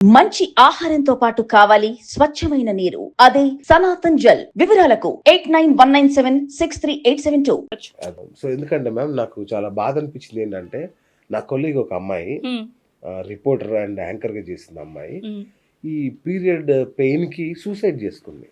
మంచి ఆహారంతో పాటు కావాలి స్వచ్ఛమైన నీరు. అదే సనాతన్ జల్. వివరాలకు eight nine one nine seven six three eight seven two. So ఎందుకంటే మ్యామ్ నాకు చాలా బాధ అనిపించింది ఏంటంటే నా కొలీగ్ ఒక అమ్మాయి రిపోర్టర్ అండ్ యాంకర్గా చేసింది అమ్మాయి. ఈ పీరియడ్ పెయిన్కి సూసైడ్ చేసుకుంది.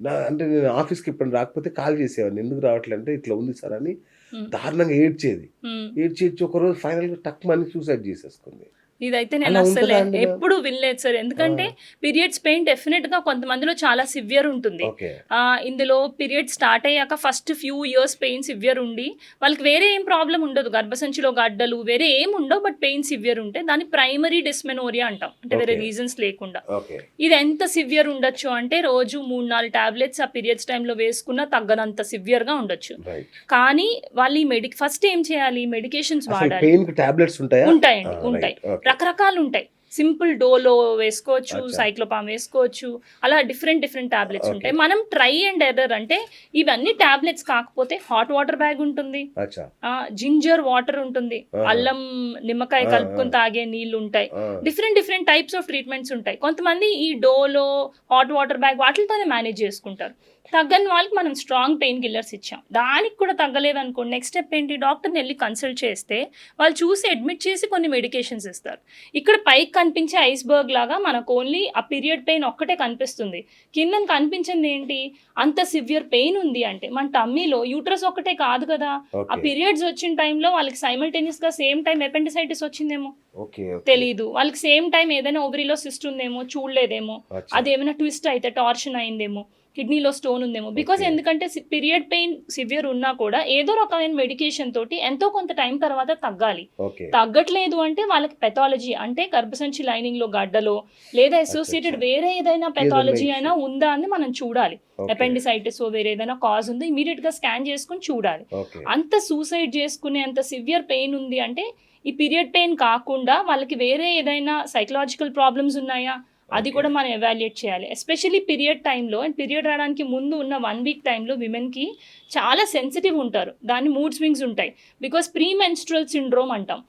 నా అంటే నేను ఆఫీస్కి ఇప్పుడు రాకపోతే కాల్ చేసేవాడిని. ఎందుకు రావట్లే అంటే ఇట్లా ఉంది సార్ అని దారుణంగా ఏడ్చేది. ఉమ్. ఏడ్చి ఏడ్చి ఒక రోజు ఫైనల్గా టక్ మని సూసైడ్ చేసేసుకుంది. ఇదైతే నేను అసలు? ఎప్పుడు వినలేదు సార్. ఎందుకంటే పీరియడ్స్ పెయిన్ డెఫినెట్గా కొంతమందిలో చాలా సివియర్ ఉంటుంది. ఇందులో పీరియడ్ స్టార్ట్ అయ్యాక first few years pain severe ఉండి వాళ్ళకి వేరే ఏం ప్రాబ్లం ఉండదు. గర్భసంచిలో గడ్డలు వేరే ఏం ఉండవు బట్ పెయిన్ సివియర్ ఉంటే దాన్ని ప్రైమరీ డిస్మెనోరియా అంటాం. అంటే వేరే. రీజన్స్ లేకుండా. ఇది ఎంత సివియర్ ఉండొచ్చు అంటే రోజు మూడు నాలుగు టాబ్లెట్స్ ఆ పీరియడ్స్ టైంలో వేసుకున్నా తగ్గనంత సివియర్గా ఉండొచ్చు కానీ వాళ్ళు ఈ మెడి ఫస్ట్ ఏం చేయాలి? మెడికేషన్స్ వాడాలి. ఉంటాయండి ఉంటాయి. రకరకాలు ఉంటాయి సింపుల్ డోలో వేసుకోవచ్చు. సైక్లోపామ్ వేసుకోవచ్చు అలా డిఫరెంట్ డిఫరెంట్ టాబ్లెట్స్. ఉంటాయి. మనం ట్రై అండ్ ఎర్రర్ అంటే ఇవన్నీ టాబ్లెట్స్ కాకపోతే హాట్ వాటర్ బ్యాగ్ ఉంటుంది. జింజర్ వాటర్ ఉంటుంది. అల్లం నిమ్మకాయ కలుపుకొని. తాగే నీళ్ళు ఉంటాయి different different types of treatments ఉంటాయి. కొంతమంది ఈ డోలో హాట్ వాటర్ బ్యాగ్ వాటితోనే మేనేజ్ చేసుకుంటారు. తగ్గని వాళ్ళకి మనం స్ట్రాంగ్ పెయిన్ కిల్లర్స్ ఇచ్చాం. దానికి కూడా తగ్గలేదు అనుకోండి నెక్స్ట్ స్టెప్ ఏంటి డాక్టర్ని వెళ్ళి కన్సల్ట్ చేస్తే వాళ్ళు చూసి అడ్మిట్ చేసి కొన్ని మెడికేషన్స్ ఇస్తారు. ఇక్కడ పైకి కనిపించే ఐస్బర్గ్ లాగా మనకు ఓన్లీ ఆ పీరియడ్ పెయిన్ ఒక్కటే కనిపిస్తుంది. కింద కనిపించింది ఏంటి? అంత సివియర్ పెయిన్ ఉంది అంటే మన టమ్మీలో యూట్రస్ ఒక్కటే కాదు కదా. ఆ పీరియడ్స్ వచ్చిన టైంలో వాళ్ళకి సైమల్టేనియస్గా సేమ్ టైం ఎపెండిసైటిస్ వచ్చిందేమో. తెలీదు. వాళ్ళకి సేమ్ టైం ఏదైనా ఓవరీలో సిస్ట్ ఉందేమో? చూడలేదేమో. అది ఏమైనా ట్విస్ట్ అయితే టార్షన్ అయిందేమో? కిడ్నీలో స్టోన్ ఉందేమో బికాస్. ఎందుకంటే పీరియడ్ పెయిన్ సివియర్ ఉన్నా కూడా ఏదో రకమైన మెడికేషన్ తోటి ఎంతో కొంత టైం తర్వాత తగ్గాలి తగ్గట్లేదు అంటే వాళ్ళకి పెథాలజీ అంటే గర్భసంచి లైనింగ్లో గడ్డలో లేదా అసోసియేటెడ్. వేరే ఏదైనా పెథాలజీ. అయినా ఉందా అని మనం చూడాలి. అపెండిసైటిస్ వేరే ఏదైనా కాజ్ ఉంది ఇమీడియట్గా స్కాన్ చేసుకుని చూడాలి అంత సూసైడ్ చేసుకునే అంత సివియర్ పెయిన్ ఉంది అంటే ఈ పీరియడ్ పెయిన్ కాకుండా వాళ్ళకి వేరే ఏదైనా సైకలాజికల్ ప్రాబ్లమ్స్ ఉన్నాయా అది. కూడా మనం ఎవాల్యుయేట్ చేయాలి. ఎస్పెషల్లీ పీరియడ్ టైంలో అండ్ పీరియడ్ రావడానికి ముందు ఉన్న వన్ వీక్ టైంలో విమెన్కి చాలా సెన్సిటివ్ ఉంటారు. దాని మూడ్ స్వింగ్స్ ఉంటాయి. బికాస్ ప్రీ మెన్స్ట్రల్ సిండ్రోమ్ అంటాం.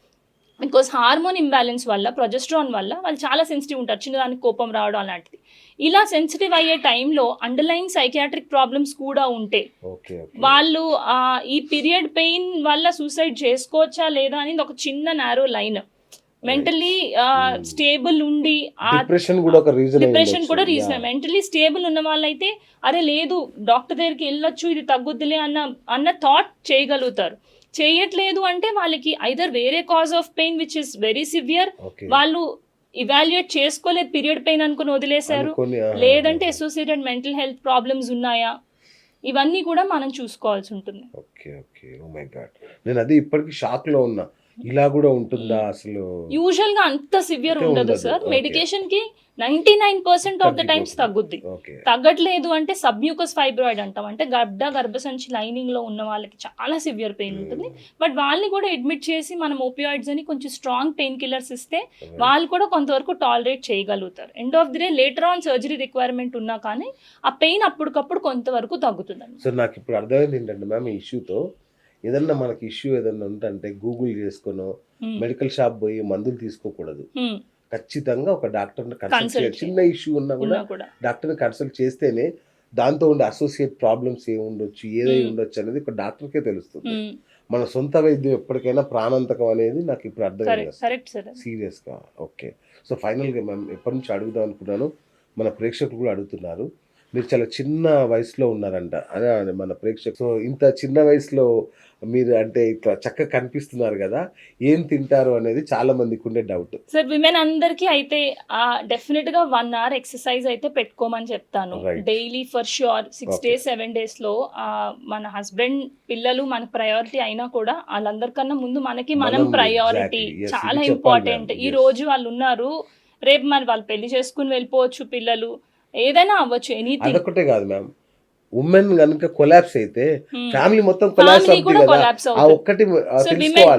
బికాస్ హార్మోన్ ఇంబ్యాలెన్స్ వల్ల ప్రొజెస్ట్రాన్ వల్ల వాళ్ళు చాలా సెన్సిటివ్ ఉంటారు. చిన్నదానికి కోపం రావడం అలాంటిది. ఇలా సెన్సిటివ్ అయ్యే టైంలో అండర్లైన్ సైకియాట్రిక్ ప్రాబ్లమ్స్ కూడా ఉంటే. వాళ్ళు ఈ పీరియడ్ పెయిన్ వల్ల సూసైడ్ చేసుకోవచ్చా లేదా అనేది ఒక చిన్న narrow line mentally Hmm. Stable ఉండి ఆ డిప్రెషన్ కూడా ఒక రీజన్ డిప్రెషన్ కూడా రీజన్ మెంటలీ స్టేబుల్ ఉన్న వాళ్ళైతే అరే లేదు డాక్టర్ దగ్గరికి వెళ్ళొచ్చు ఇది తగ్గుద్దిలే అన్న అన్న థాట్ చేయగలుగుతారు. చేయట్లేదు అంటే వాళ్ళకి ఐదర్ వేరే cause of pain which is very severe వాళ్ళు ఇవాల్యుయేట్ చేసుకోలేదు పీరియడ్ పెయిన్ అనుకుని వదిలేశారు. లేదంటే అసోసియేటెడ్ మెంటల్ హెల్త్ ప్రాబ్లమ్స్ ఉన్నాయా? ఇవన్నీ కూడా మనం చూసుకోవాల్సి ఉంటుంది. Okay okay. Oh my God నేను అది ఇప్పటికి షాక్లో ఉన్నా. ఇలా కూడా ఉంటుందా అసలు? యూజువల్గా అంత సివియర్ ఉండదు. Sir. మెడికేషన్కి ninety nine percent of the times తగ్గుద్ది. తగ్గట్లేదు అంటే సబ్మ్యూకస్ ఫైబ్రాయిడ్ అంటాం. అంటే గడ్డ గర్భసంచి లైనింగ్లో ఉన్న వాళ్ళకి చాలా సివియర్ పెయిన్ ఉంటుంది. బట్ వాళ్ళని కూడా అడ్మిట్ చేసి మనం ఓపియాయిడ్స్ అని కొంచెం స్ట్రాంగ్ పెయిన్ కిల్లర్స్ ఇస్తే వాళ్ళు కూడా కొంతవరకు టాలరేట్ చేయగలుగుతారు. End of the day later on surgery requirement ఉన్నా కానీ ఆ పెయిన్ అప్పటికప్పుడు కొంతవరకు తగ్గుతుంది సో నాకు ఇప్పుడు అర్థమైంది ఏంటంటే మ్యామ్ ఈ ఇష్యూతో. ఏదన్నా మనకి ఇష్యూ ఏదన్నా ఉంటే గూగుల్ చేసుకోనో మెడికల్ షాప్ పోయి మందులు తీసుకోకూడదు. ఖచ్చితంగా ఒక డాక్టర్ని కన్సల్ట్ చిన్న ఇష్యూ ఉన్నా కూడా డాక్టర్ని కన్సల్ట్ చేస్తేనే దాంతో ఉండే అసోసియేట్ ప్రాబ్లమ్స్ ఏమి ఉండొచ్చు ఏదై Hmm. ఉండొచ్చు అనేది ఒక డాక్టర్కే తెలుస్తుంది. Hmm. మన సొంత వైద్యం ఎప్పటికైనా ప్రాణాంతకం అనేది నాకు ఇప్పుడు సార్ సీరియస్గా ఓకే సో ఫైనల్గా మ్యామ్ ఎప్పటి నుంచి అడుగుదాం అనుకున్నాను మన ప్రేక్షకులు కూడా అడుగుతున్నారు. మీరు చాలా చిన్న వయసులో ఉన్నారంట అదే మన ప్రేక్షకు సో ఇంత చిన్న వయసులో మీరు అంటే ఇట్లా చక్కగా కనిపిస్తున్నారు కదా ఏం తింటారు అనేది చాలా మందికి ఉండే డౌట్ సార్ విమెన్ అందరికీ అయితే డెఫినెట్గా వన్ అవర్ ఎక్సర్సైజ్ అయితే పెట్టుకోమని చెప్తాను. Daily for sure six. Days seven డేస్లో మన హస్బెండ్ పిల్లలు మన ప్రయారిటీ అయినా కూడా వాళ్ళందరికన్నా ముందు మనకి మనం ప్రయారిటీ చాలా ఇంపార్టెంట్. ఈ. రోజు వాళ్ళు ఉన్నారు రేపు మరి వాళ్ళు పెళ్ళి చేసుకుని వెళ్ళిపోవచ్చు పిల్లలు ఏదైనా అవ్వచ్చు ఎనీథింగ్ అదొకటే కాదు మ్యామ్. ఉమెన్ కనుక కొలాప్స్ అయితే ఫ్యామిలీ మొత్తం కొలాప్స్ అవుతుంది కదా. ఆ ఒక్కటి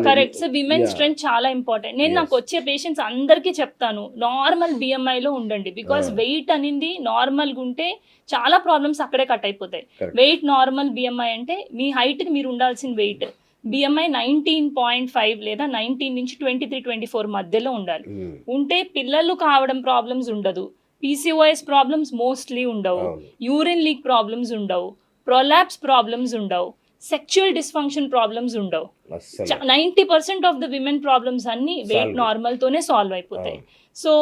కరెక్ట్ సో విమెన్. స్ట్రెంత్ చాలా ఇంపార్టెంట్ నేను. నాకు వచ్చే పేషెంట్స్ అందరికీ చెప్తాను నార్మల్ బిఎంఐ లో ఉండండి. బికాస్. వెయిట్ అనేది నార్మల్గా ఉంటే చాలా ప్రాబ్లమ్స్ అక్కడే కట్ అయిపోతాయి. వెయిట్ నార్మల్ బిఎంఐ అంటే మీ హైట్కి మీరు ఉండాల్సిన weight BMI nineteen point five లేదా నైన్టీన్ నుంచి ట్వంటీ త్రీ ట్వంటీ ఫోర్ మధ్యలో ఉండాలి. ఉమ్, ఉంటే పిల్లలు కావడం ప్రాబ్లమ్స్ ఉండదు. పీసీఓఎస్ ప్రాబ్లమ్స్ మోస్ట్లీ ఉండవు. యూరిన్ లీక్ ప్రాబ్లమ్స్ ఉండవు. ప్రొలాప్స్ ప్రాబ్లమ్స్ ఉండవు. సెక్షువల్ డిస్ఫంక్షన్ ప్రాబ్లమ్స్ ఉండవు. Ninety percent of the women problems అన్ని వెయిట్ Solve. నార్మల్ తోనే సాల్వ్ అయిపోతాయి. సో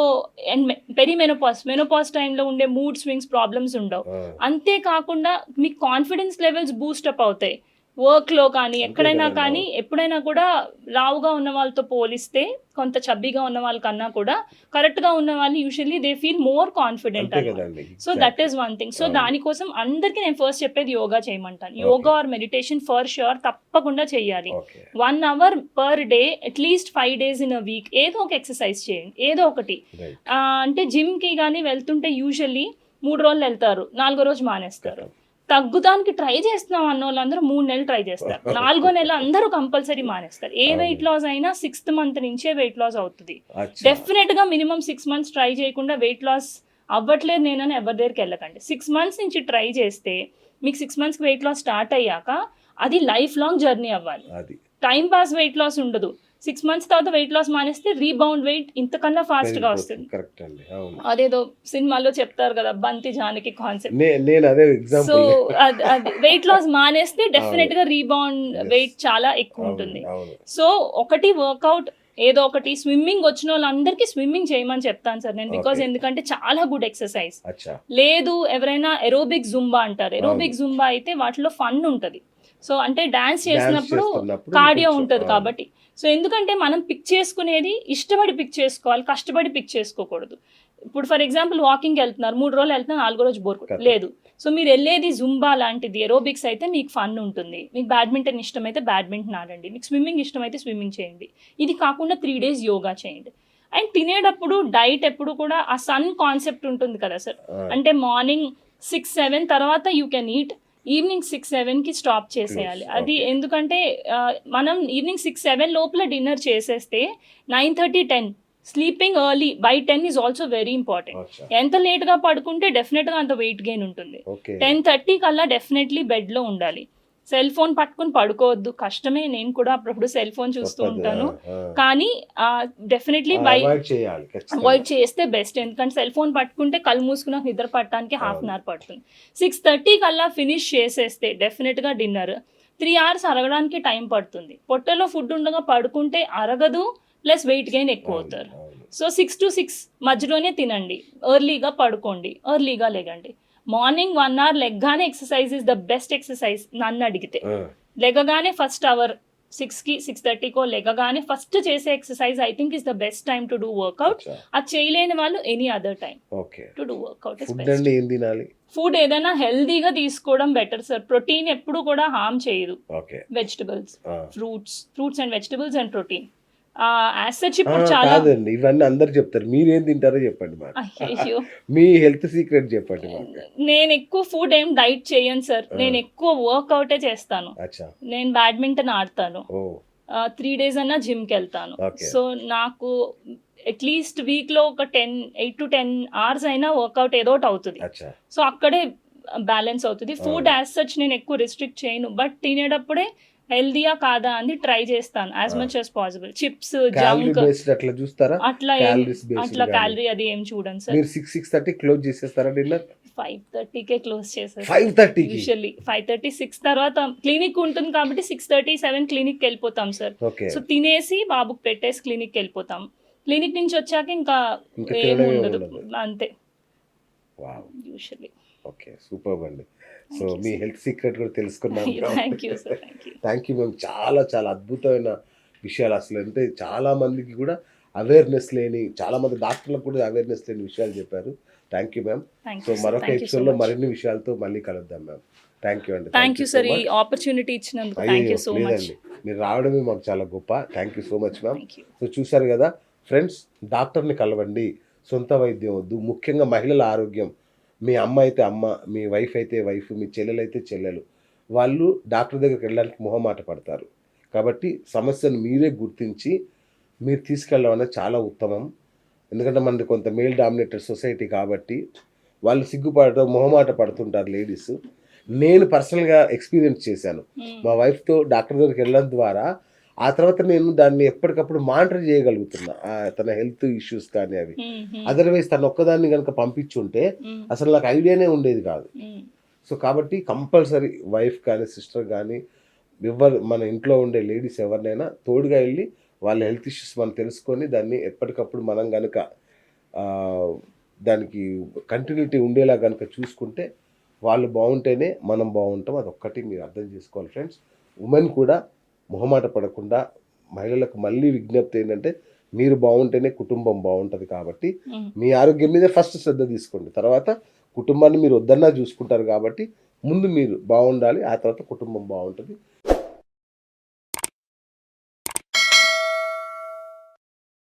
అండ్ పెరిమెనోపాస్ మెనోపాస్ టైంలో ఉండే మూడ్ స్వింగ్స్ ప్రాబ్లమ్స్ ఉండవు. అంతేకాకుండా మీ కాన్ఫిడెన్స్ లెవెల్స్ బూస్టప్ అవుతాయి. వర్క్లో కానీ అంతే ఎక్కడైనా. కానీ ఎప్పుడైనా కూడా లావుగా ఉన్న వాళ్ళతో పోలిస్తే కొంత చబ్బీగా ఉన్న వాళ్ళకన్నా కూడా కరెక్ట్గా ఉన్న వాళ్ళు usually they feel more confident so that is one thing so. దానికోసం అందరికీ నేను ఫస్ట్ చెప్పేది yoga చేయమంటాను. Yoga or meditation for sure తప్పకుండా చేయాలి. One hour per day at least five days in a week ఏదో ఒక ఎక్సర్సైజ్ చేయండి. ఏదో ఒకటి. అంటే జిమ్కి కానీ వెళ్తుంటే యూజువల్లీ మూడు రోజులు వెళ్తారు. నాలుగో రోజు మానేస్తారు. తగ్గుదానికి ట్రై చేస్తున్నాం అన్న వాళ్ళందరూ మూడు నెలలు ట్రై చేస్తారు. నాలుగో నెల అందరూ కంపల్సరీ మానేస్తారు. ఏ. వెయిట్ లాస్ అయినా సిక్స్త్ మంత్ నుంచే వెయిట్ లాస్ అవుతుంది. డెఫినెట్గా మినిమం సిక్స్ మంత్స్ ట్రై చేయకుండా వెయిట్ లాస్ అవ్వట్లేదు నేనని ఎవరి దగ్గరికి వెళ్ళకండి. సిక్స్ మంత్స్ నుంచి ట్రై చేస్తే మీకు సిక్స్ మంత్స్కి వెయిట్ లాస్ స్టార్ట్ అయ్యాక అది లైఫ్ లాంగ్ జర్నీ అవ్వాలి టైం పాస్ వెయిట్ లాస్ ఉండదు. సిక్స్ మంత్స్ తర్వాత వెయిట్ లాస్ మానేస్తే రీబౌండ్ వెయిట్ ఇంతకన్నా ఫాస్ట్గా వస్తుంది. కరెక్ట్ అండి అవును. అదేదో సినిమాలో చెప్తారు కదా బంతి జానకి కాన్సెప్ట్ నే- నేను అదే సో వెయిట్ లాస్ మానేస్తే డెఫినెట్గా రీబౌండ్. వెయిట్ చాలా ఎక్కువ ఉంటుంది. సో ఒకటి వర్కౌట్ ఏదో ఒకటి స్విమ్మింగ్ వచ్చిన వాళ్ళందరికీ స్విమ్మింగ్ చేయమని చెప్తాను సార్ నేను బికాజ్ Okay. ఎందుకంటే చాలా గుడ్ ఎక్సర్సైజ్ లేదు ఎవరైనా ఎరోబిక్ జుంబా అంటారు. ఎరోబిక్ జుంబా అయితే వాటిలో ఫన్ ఉంటుంది. సో అంటే డాన్స్ చేసినప్పుడు కార్డియో ఉంటుంది. కాబట్టి. సో ఎందుకంటే మనం పిక్ చేసుకునేది ఇష్టపడి పిక్ చేసుకోవాలి కష్టపడి పిక్ చేసుకోకూడదు. ఇప్పుడు ఫర్ ఎగ్జాంపుల్ వాకింగ్కి వెళ్తున్నారు మూడు రోజులు వెళ్తున్నారు నాలుగో రోజు బోర్. లేదు. సో మీరు వెళ్ళేది జుంబా లాంటిది ఎరోబిక్స్ అయితే మీకు ఫన్ ఉంటుంది. మీకు బ్యాడ్మింటన్ ఇష్టమైతే బ్యాడ్మింటన్ ఆడండి. మీకు స్విమ్మింగ్ ఇష్టమైతే స్విమ్మింగ్ చేయండి. ఇది కాకుండా త్రీ డేస్ యోగా చేయండి. అండ్ తినేటప్పుడు డైట్ ఎప్పుడు కూడా ఆ సన్ కాన్సెప్ట్ ఉంటుంది కదా సార్ అంటే మార్నింగ్ సిక్స్ సెవెన్ తర్వాత you can eat evening six సెవెన్కి స్టాప్ చేసేయాలి. అది. ఎందుకంటే మనం ఈవినింగ్ సిక్స్ సెవెన్ లోపల డిన్నర్ చేసేస్తే nine thirty ten sleeping early by ten is also very important. ఎంత లేట్గా పడుకుంటే డెఫినెట్గా అంత వెయిట్ గెయిన్ ఉంటుంది. టెన్ థర్టీ కల్లా డెఫినెట్లీ బెడ్లో ఉండాలి. సెల్ ఫోన్ పట్టుకుని పడుకోవద్దు. కష్టమే నేను కూడా అప్పుడప్పుడు సెల్ ఫోన్ చూస్తూ ఉంటాను. కానీ డెఫినెట్లీ బై. అవాయిడ్ చేస్తే బెస్ట్ ఎందుకంటే సెల్ ఫోన్ పట్టుకుంటే కళ్ళు మూసుకున్న నిద్ర పట్టడానికి హాఫ్ అన్ అవర్ పడుతుంది. సిక్స్ థర్టీ కల్లా ఫినిష్ చేసేస్తే డెఫినెట్గా డిన్నర్ త్రీ అవర్స్ అరగడానికి టైం పడుతుంది. పొట్టలో ఫుడ్ ఉండగా పడుకుంటే అరగదు ప్లస్ వెయిట్ గెయిన్ ఎక్కువ అవుతారు. సో సిక్స్ టు సిక్స్ మధ్యలోనే తినండి. ఎర్లీగా పడుకోండి. ఎర్లీగా లెగండి. Morning one hour లెగ్గానే exercise is the best exercise నన్ను అడిగితే. లెగగానే ఫస్ట్ అవర్ సిక్స్కి సిక్స్ థర్టీకో లెగగానే ఫస్ట్ చేసే exercise I think is the best time to do workout అది చేయలేని వాళ్ళు any other time to do workout food ఏదైనా హెల్దీగా తీసుకోవడం బెటర్ సార్. ప్రోటీన్ ఎప్పుడు కూడా హార్మ్ చేయదు. Vegetables. Fruits fruits and vegetables and protein. ఇప్పుడు చాలా కాదండి ఇవన్నీ అందరు చెప్తారు. మీరేం తింటారో చెప్పండి మాకు. మీ హెల్త్ సీక్రెట్ చెప్పండి మాకు. నేను ఎక్కువ ఫుడ్ ఏం డైట్ చేయను సార్. నేను ఎక్కువ వర్కౌటే చేస్తాను. నేను బ్యాడ్మింటన్ ఆడతాను. త్రీ డేస్ అన్నా జిమ్కి వెళ్తాను. సో నాకు అట్లీస్ట్ వీక్లో ఒక ten eight to ten hours అయినా వర్కౌట్ ఏదో ఒకటి అవుతుంది. సో అక్కడే బ్యాలెన్స్ అవుతుంది. ఫుడ్ యాజ్ సచ్ నేను ఎక్కువ రిస్ట్రిక్ట్ చేయను. బట్ తినేటప్పుడే హెల్దీయా కాదా అని ట్రై చేస్తాను as. Much as possible chips junk అట్లా చూస్తారా? అట్లా అట్లా. క్యాలరీ అది ఏం చూడండి సార్. మీరు సిక్స్ సిక్స్ థర్టీ క్లోజ్ చేసేస్తారా డిన్నర్ ఫైవ్ థర్టీకే క్లోజ్ చేసేస్తాను. ఫైవ్ థర్టీకి యూజువల్లీ ఫైవ్ థర్టీ సిక్స్ తర్వాత క్లినిక్ ఉంటుంది కాబట్టి సిక్స్ థర్టీ సెవెన్ క్లినిక్కి వెళ్ళిపోతాం సార్. సో తినేసి బాబుకి పెట్టేసి క్లినిక్కి వెళ్ళిపోతాం. క్లినిక్ నుంచి వచ్చాక ఇంకా ఇంకా ఏం తినడమే ఉండదు. అంతే. యూజువల్లీ ఓకే సూపర్ అండి. సో మీ. హెల్త్ సీక్రెట్ కూడా తెలుసుకున్నాను థ్యాంక్ యూ మ్యామ్ చాలా చాలా అద్భుతమైన విషయాలు. అసలు అంటే చాలా మందికి కూడా అవేర్నెస్ లేని చాలా మంది డాక్టర్లకు కూడా అవేర్నెస్ లేని విషయాలు చెప్పారు. థ్యాంక్ యూ మ్యామ్ సో మరొక ఎపిసోడ్లో మరిన్ని విషయాలతో మళ్ళీ కలుద్దాం మ్యామ్ థ్యాంక్ యూ అండి. థ్యాంక్ యూ సార్ ఈ ఆపర్చునిటీ ఇచ్చినందుకు థ్యాంక్ యూ సో మచ్ లేదండి. మీరు రావడమే మాకు చాలా గొప్ప. Thank you so much ma'am so చూసారు కదా ఫ్రెండ్స్ డాక్టర్ని కలవండి. సొంత వైద్యం వద్దు. ముఖ్యంగా మహిళల ఆరోగ్యం. మీ అమ్మ అయితే అమ్మ మీ వైఫ్ అయితే వైఫ్ మీ చెల్లెలు అయితే చెల్లెలు. వాళ్ళు డాక్టర్ దగ్గరికి వెళ్ళడానికి మొహమాట పడతారు. కాబట్టి సమస్యను మీరే గుర్తించి మీరు తీసుకెళ్ళడం అనేది చాలా ఉత్తమం. ఎందుకంటే మనది కొంత మేల్ డామినేటెడ్ సొసైటీ కాబట్టి వాళ్ళు సిగ్గుపడటం మొహమాట పడుతుంటారు లేడీస్ నేను పర్సనల్గా ఎక్స్పీరియన్స్ చేశాను. మా వైఫ్తో డాక్టర్ దగ్గరికి వెళ్ళడం ద్వారా ఆ తర్వాత నేను దాన్ని ఎప్పటికప్పుడు మానిటర్ చేయగలుగుతున్నా. తన హెల్త్ ఇష్యూస్ కానీ అవి. అదర్వైజ్ తను ఒక్కదాన్ని కనుక పంపించుంటే అసలు నాకు ఐడియానే ఉండేది కాదు. సో కాబట్టి కంపల్సరీ వైఫ్ కానీ సిస్టర్ కానీ ఎవరు మన ఇంట్లో ఉండే లేడీస్ ఎవరినైనా తోడుగా వెళ్ళి వాళ్ళ హెల్త్ ఇష్యూస్ మనం తెలుసుకొని దాన్ని ఎప్పటికప్పుడు మనం కనుక దానికి కంటిన్యూటీ ఉండేలా కనుక చూసుకుంటే వాళ్ళు బాగుంటేనే మనం బాగుంటాం. అదొక్కటి మీరు అర్థం చేసుకోవాలి ఫ్రెండ్స్. ఉమెన్ కూడా మొహమాట పడకుండా మహిళలకు మళ్ళీ విజ్ఞప్తి ఏంటంటే మీరు బాగుంటేనే కుటుంబం బాగుంటుంది కాబట్టి. మీ ఆరోగ్యం మీద ఫస్ట్ శ్రద్ధ తీసుకోండి తర్వాత కుటుంబాన్ని మీరు వద్దన్నా చూసుకుంటారు కాబట్టి ముందు మీరు బాగుండాలి ఆ తర్వాత కుటుంబం బాగుంటుంది